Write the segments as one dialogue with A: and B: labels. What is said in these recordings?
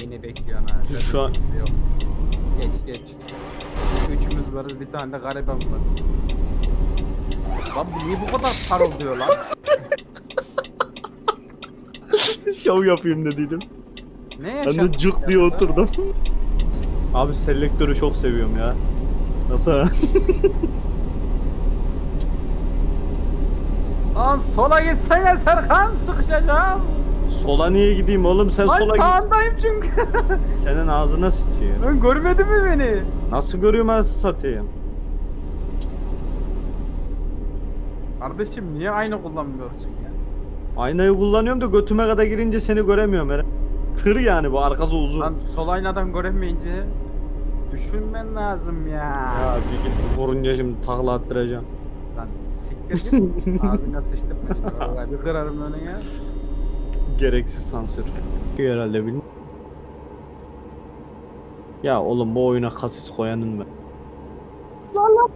A: Beni bekliyorsun. Sen
B: Şu an-
A: Yok. Geç geç. Üçümüz varız bir tane de gariban var. Lan bu niye bu kadar parıldıyor lan?
B: Şov yapayım dediydim.
A: Ne
B: Ben
A: yaşadın
B: de cuk diye oturdum. Abi selektörü çok seviyorum ya. Nasıl?
A: Lan sola gitsene Serkan sıkışacağım.
B: Sola niye gideyim oğlum sen
A: Lan
B: sola git.
A: sağındayım çünkü.
B: Senin ağzına sıçayım.
A: Lan görmedin mi beni?
B: Nasıl görüyorum ben satayım?
A: Kardeşim niye aynı kullanmıyorsun ya?
B: Aynayı kullanıyorum da götüme kadar girince seni göremiyorum. Eren. Tır yani bu arkası uzun.
A: Lan sol aynadan göremeyince düşünmen lazım ya.
B: Ya bir git vurunca şimdi takla attıracağım.
A: Lan siktir git. Ağzına sıçtım. Vallahi bir kırarım önüne.
B: Gereksiz sansür. Herhalde bilmiyorum. Ya oğlum bu oyuna kasis koyanın ben.
A: Oğlum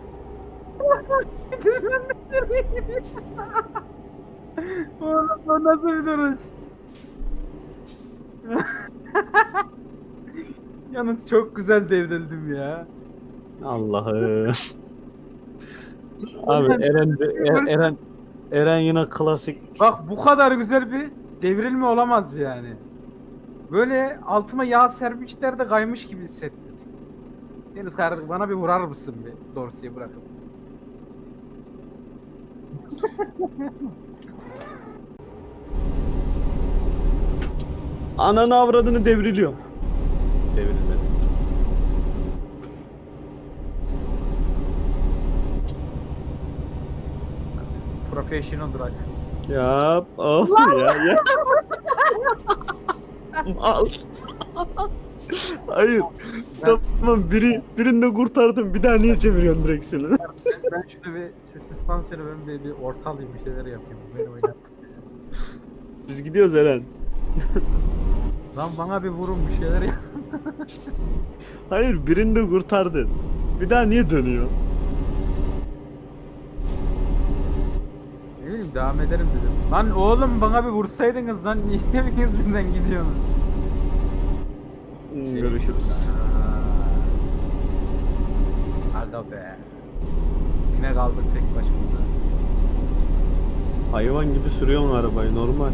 A: bu nasıl bir duruş? Yalnız çok güzel devrildim ya.
B: Allah'ım. Abi Eren de, E- Eren Eren yine klasik.
A: Bak bu kadar güzel bir devrilme olamaz yani. Böyle altıma yağ serpmişler de kaymış gibi hissettim. Deniz kardeşim bana bir vurar mısın bir dorsiye bırakıp?
B: Ananı avradını devriliyor. Devrildi.
A: Biz professional drag.
B: Ya of ya ya. Mal. Hayır. Tamam biri birini de kurtardım. Bir daha niye çeviriyorsun direksiyonu?
A: Ben, ben şunu bir şu süspansiyonu ben bir, bir ortalayayım bir şeyler yapayım. Beni oynar.
B: Biz gidiyoruz Eren.
A: Lan bana bir vurun bir şeyler yap.
B: Hayır birini de kurtardın. Bir daha niye dönüyor?
A: Devam ederim dedim. Lan oğlum bana bir vursaydınız lan niye birden gidiyorsunuz?
B: Hmm, Görüşürüz.
A: Aga be. Yine kaldık tek başımıza.
B: Hayvan gibi sürüyorsun arabayı normal.